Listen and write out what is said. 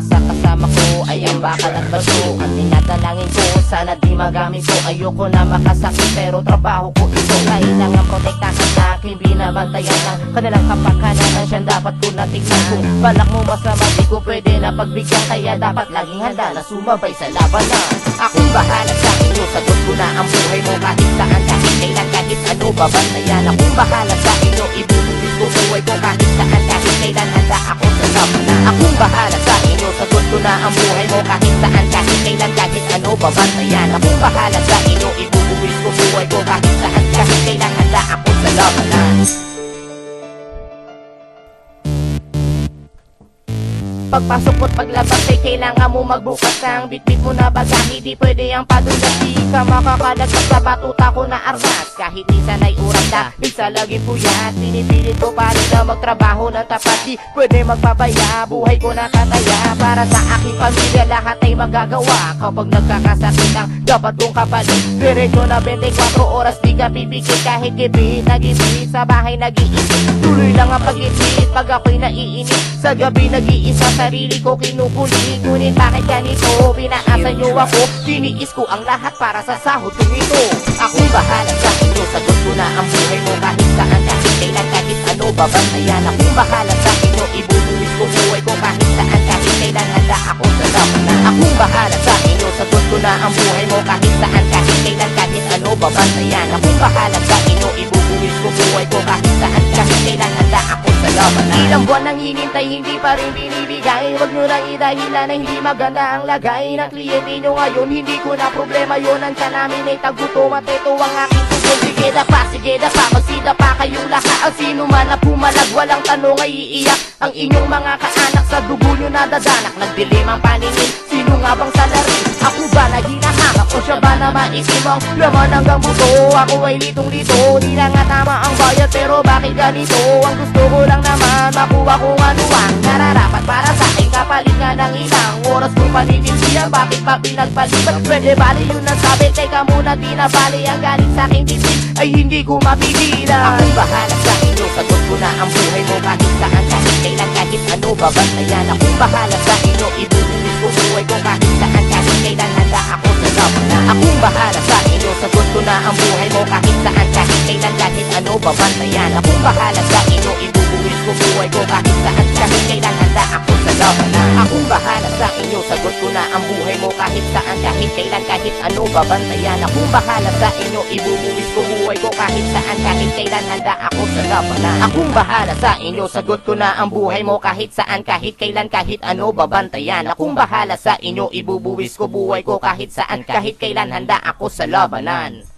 kasakasama ko ay ang bakal at baso. Ang tinatalangin ko, sana di magamit ko. Ayoko na makasakit pero trabaho ko ito. Kailangan protektahan sa akin, binabantayan ng kanilang kapakanan Siyang dapat ko natignan. Kung balak mo masama Di ko pwede na pagbigyan. Kaya dapat laging handa na sumabay sa labanan Akong bahala sa inyo, sagot ko na ang buhay mo. Kahit saan, kahit kailan, kahit ano Babantayan. Akong bahala sa inyo Ibubulis ko buhay ko. Kahit saan, kahit kailan Handa ako sa labanan Akong bahala sa inyo, sagot ko na ang buhay mo Kahit saan, kahit kailan, kahit ano Babantayan akong bahala sa inyo Ibubulis ko buhay ko kahit saan, kahit kailan Handa ako sa labanan Pagpasok mo't paglabas ay kailangan mo magbukas ng bitbit mo na bagahe Di pwede ang padulas, di ka makakalagpas sa batuta ko na armas. Kahit minsan ay urat na, minsan laging puyat. Pinipilit ko pa rin na magtrabaho ng tapat. Di pwede magpabaya, buhay ko nakataya Para sa aking pamilya lahat ay magagawa. Kapag nagkakasakit ang dapat kong kapalit. Diretso na 24 oras di ka pipikit. Kahit gipit, nag-isip, sa bahay nag-iisip. Tuloy lang ang pag-isip pag ako'y naiinip. Sa gabi nag-iisa sarili ko kinukulit Ngunit bakit ganito? Pinaasa niyo ako. Tiniis ko ang lahat para sa sahod kong ito Akong bahala sa inyo. Sagot ko na ang buhay mo. Kahit saan Kahit kailan kahit ano Babantayan akong bahala sa inyo. Ibubuwis ko buhay ko. Kahit saan Kahit kailan handa ako sa labanan Akong bahala sa inyo. Sagot ko na ang buhay mo. Kahit saan Kahit kailan kahit ano Babantayan akong bahala sa inyo. Ibubuwis ko buhay ko. Kahit saan Kahit Ilang buwan nang hinintay hindi pa rin binibigay. Huwag nyo nang idahilan na hindi maganda ang lagay Ng kliyente nyo ngayon. Hindi ko na problema yun Ang namin ay tagutom at ito ang aking tugon Sige na pa, sige na pa, magsida pa kayong lahat Ang sino man na pumalag, walang tanong ay iiyak Ang inyong mga kaanak sa dugo nyo nadadanak Nagdilim ang paningin, sino nga bang salarin? Ako ba na hinahanap o siya ba na maisim ang laman hanggang buto? Ako ay litong-lito, di na nga tama ang bayad Pero bakit ganito? Ang gusto ko lang naman Kapalit nga ng ilang oras ko paninindihan Bakit pa pinagpaliban? Pwede bali yun ang sabi? Teka muna di na bali ang galing sa aking titin Ay hindi ko mapigilan. Akong bahala sa inyo. Sagot ko na ang buhay mo kahit saan. Kahit kailan kahit ano Babantayan akong bahala sa inyo. Ibubulis ko buhay ko kahit saan. Kahit kailan handa ako sa labanan Akong bahala sa inyo. Sagot ko na ang buhay mo kahit saan. Kahit kailan kahit ano Babantayan akong bahala sa kailan kahit ano Babantayan akong bahala sa inyo Ibubulis ko buhay ko kahit saan Kahit kailan handa ako sa labanan Akong bahala sa inyo Sagot ko na ang buhay mo kahit saan Kahit kailan kahit ano Babantayan akong bahala sa inyo Ibubuwis ko buhay ko kahit saan Kahit kailan handa ako sa labanan